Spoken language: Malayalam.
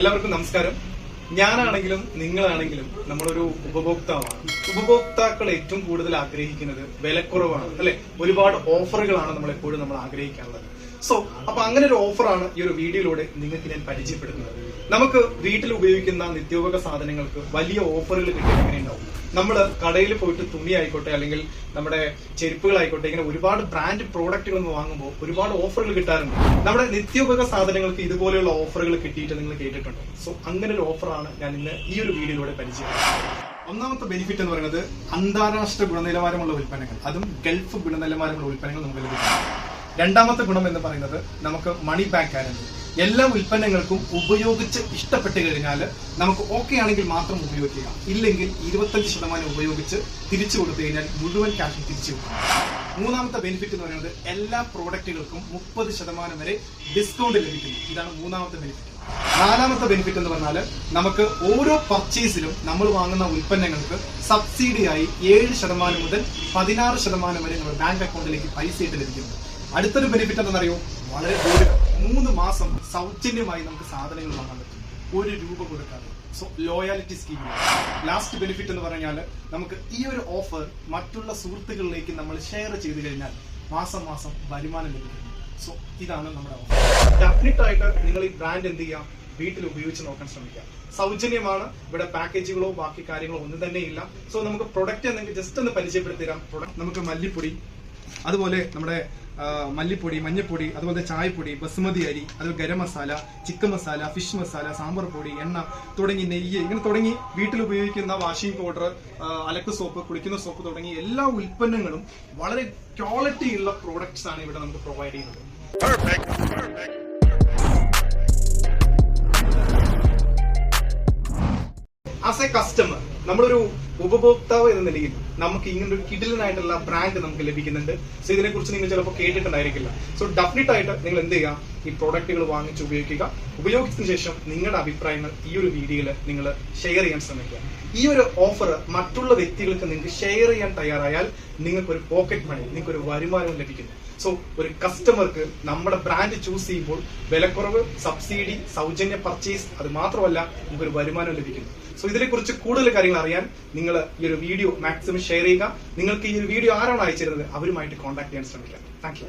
എല്ലാവർക്കും നമസ്കാരം. ഞാനാണെങ്കിലും നിങ്ങളാണെങ്കിലും നമ്മളൊരു ഉപഭോക്താവാണ്. ഉപഭോക്താക്കൾ ഏറ്റവും കൂടുതൽ ആഗ്രഹിക്കുന്നത് വിലക്കുറവാണ് അല്ലെ? ഒരുപാട് ഓഫറുകളാണ് നമ്മൾ എപ്പോഴും നമ്മൾ ആഗ്രഹിക്കാനുള്ളത് സോ അപ്പൊ അങ്ങനെ ഒരു ഓഫറാണ് ഈ ഒരു വീഡിയോയിലൂടെ നിങ്ങൾക്ക് ഞാൻ പരിചയപ്പെടുത്തുന്നത്. നമുക്ക് വീട്ടിൽ ഉപയോഗിക്കുന്ന നിത്യോപക സാധനങ്ങൾക്ക് വലിയ ഓഫറുകൾ കിട്ടിയാൽ എങ്ങനെയുണ്ടാവും? നമ്മൾ കടയിൽ പോയിട്ട് തുണി ആയിക്കോട്ടെ അല്ലെങ്കിൽ നമ്മുടെ ചെരുപ്പുകളായിക്കോട്ടെ ഇങ്ങനെ ഒരുപാട് ബ്രാൻഡ് പ്രോഡക്റ്റുകൾ ഒന്ന് വാങ്ങുമ്പോൾ ഒരുപാട് ഓഫറുകൾ കിട്ടാറുണ്ട്. നമ്മുടെ നിത്യോപക സാധനങ്ങൾക്ക് ഇതുപോലെയുള്ള ഓഫറുകൾ കിട്ടിയിട്ട് നിങ്ങൾ കേട്ടിട്ടുണ്ടോ? സോ അങ്ങനെ ഒരു ഓഫറാണ് ഞാൻ ഇന്ന് ഈ ഒരു വീഡിയോയിലൂടെ പരിചയപ്പെടുന്നത് ഒന്നാമത്തെ ബെനിഫിറ്റ് എന്ന് പറയുന്നത് അന്താരാഷ്ട്ര ഗുണനിലവാരമുള്ള ഉൽപ്പന്നങ്ങൾ. അതും ഗൾഫ് ഗുണനിലവാരമുള്ള ഉൽപ്പന്നങ്ങൾ നമുക്ക് ലഭിക്കും രണ്ടാമത്തെ ഗുണം എന്ന് പറയുന്നത് നമുക്ക് മണി ബാക്ക് ഗ്യാരണ്ടി എല്ലാ ഉൽപ്പന്നങ്ങൾക്കും ഉപയോഗിച്ച് ഇഷ്ടപ്പെട്ട് കഴിഞ്ഞാൽ നമുക്ക് ഓക്കെ ആണെങ്കിൽ മാത്രം ഉപയോഗിക്കുക ഇല്ലെങ്കിൽ ഇരുപത്തഞ്ച് ശതമാനം ഉപയോഗിച്ച് തിരിച്ചു കൊടുത്തു കഴിഞ്ഞാൽ മുഴുവൻ ക്യാഷും തിരിച്ചു മൂന്നാമത്തെ ബെനിഫിറ്റ് എന്ന് പറയുന്നത് എല്ലാ പ്രോഡക്റ്റുകൾക്കും മുപ്പത് ശതമാനം വരെ ഡിസ്കൗണ്ട് ലഭിക്കുന്നു. ഇതാണ് മൂന്നാമത്തെ ബെനിഫിറ്റ് നാലാമത്തെ ബെനിഫിറ്റ് എന്ന് പറഞ്ഞാൽ നമുക്ക് ഓരോ പർച്ചേസിലും നമ്മൾ വാങ്ങുന്ന ഉൽപ്പന്നങ്ങൾക്ക് സബ്സിഡിയായി ഏഴ് ശതമാനം മുതൽ പതിനാറ് ശതമാനം വരെ നമ്മുടെ ബാങ്ക് അക്കൗണ്ടിലേക്ക് പൈസ ഇട്ട് ലഭിക്കുന്നു. അടുത്തൊരു ബെനിഫിറ്റ് എന്താണെന്നറിയോ? വളരെ ദൂരം മൂന്ന് മാസം സൗജന്യമായി നമുക്ക് സാധനങ്ങൾ വാങ്ങാൻ പറ്റും. ഒരു രൂപ കൊടുക്കാതെ. So loyalty scheme last benefit എന്ന് പറഞ്ഞാൽ നമുക്ക് ഈ ഒരു ഓഫർ മറ്റുള്ള സുഹൃത്തുക്കളിലേക്ക് നമ്മൾ ഷെയർ ചെയ്ത് കഴിഞ്ഞാൽ മാസം മാസം വരുമാനം ലഭിക്കും. സോ ഇതാണ് നമ്മുടെ ഓഫർ ഡെഫിനറ്റ് ആയിട്ട് നിങ്ങൾ ഈ ബ്രാൻഡ് എന്ത് ചെയ്യാം? വീട്ടിൽ ഉപയോഗിച്ച് നോക്കാൻ ശ്രമിക്കുക സൗജന്യമാണ്. ഇവിടെ പാക്കേജുകളോ ബാക്കി കാര്യങ്ങളോ ഒന്നും തന്നെ ഇല്ല. സോ നമുക്ക് പ്രൊഡക്റ്റ് എന്തെങ്കിലും ജസ്റ്റ് ഒന്ന് പരിചയപ്പെടുത്തി തരാം നമുക്ക് മല്ലിപ്പൊടി അതുപോലെ നമ്മുടെ മല്ലിപ്പൊടി മഞ്ഞപ്പൊടി അതുപോലെ ചായപ്പൊടി ബസുമതി അരി അതുപോലെ ഗരം മസാല ചിക്കൻ മസാല ഫിഷ് മസാല സാമ്പാർ പൊടി എണ്ണ തുടങ്ങി നെയ്യ് ഇങ്ങനെ തുടങ്ങി വീട്ടിൽ ഉപയോഗിക്കുന്ന വാഷിംഗ് പൗഡർ അലക്ക് സോപ്പ് കുളിക്കുന്ന സോപ്പ് തുടങ്ങി എല്ലാ ഉൽപ്പന്നങ്ങളും വളരെ ക്വാളിറ്റി ഉള്ള പ്രോഡക്ട്സ് ആണ് ഇവിടെ നമുക്ക് പ്രൊവൈഡ് ചെയ്യുന്നത്. ആസ് എ കസ്റ്റമർ നമ്മളൊരു ഉപഭോക്താവ് എന്ന നിലയിൽ നമുക്ക് ഇങ്ങനെ ഒരു കിടിലനായിട്ടുള്ള ബ്രാൻഡ് നമുക്ക് ലഭിക്കുന്നുണ്ട്. സോ ഇതിനെ കുറിച്ച് നിങ്ങൾ ചിലപ്പോൾ കേട്ടിട്ടുണ്ടായിരിക്കില്ല. സോ ഡെഫിനറ്റ് ആയിട്ട് നിങ്ങൾ എന്ത് ചെയ്യുക ഈ പ്രോഡക്റ്റുകൾ വാങ്ങിച്ച് ഉപയോഗിക്കുക. ഉപയോഗിച്ചതിന് ശേഷം നിങ്ങളുടെ അഭിപ്രായങ്ങൾ ഈ ഒരു വീഡിയോയിൽ നിങ്ങൾ ഷെയർ ചെയ്യാൻ ശ്രമിക്കുക. ഈ ഒരു ഓഫർ മറ്റുള്ള വ്യക്തികൾക്ക് നിങ്ങൾക്ക് ഷെയർ ചെയ്യാൻ തയ്യാറായാൽ നിങ്ങൾക്ക് ഒരു പോക്കറ്റ് മണി നിങ്ങൾക്ക് ഒരു വരുമാനവും ലഭിക്കുന്നു. സോ ഒരു കസ്റ്റമർക്ക് നമ്മുടെ ബ്രാൻഡ് ചൂസ് ചെയ്യുമ്പോൾ വിലക്കുറവ് സബ്സിഡി സൗജന്യ പർച്ചേസ് അത് മാത്രമല്ല നമുക്കൊരു വരുമാനം ലഭിക്കുന്നു. സോ ഇതിനെക്കുറിച്ച് കൂടുതൽ കാര്യങ്ങൾ അറിയാൻ നിങ്ങൾ ഈ ഒരു വീഡിയോ മാക്സിമം ഷെയർ ചെയ്യുക. നിങ്ങൾക്ക് ഈ ഒരു വീഡിയോ ആരാണ് അയച്ചിരുന്നത് അവരുമായിട്ട് കോൺടാക്ട് ചെയ്യാൻ ശ്രമിക്കുക താങ്ക്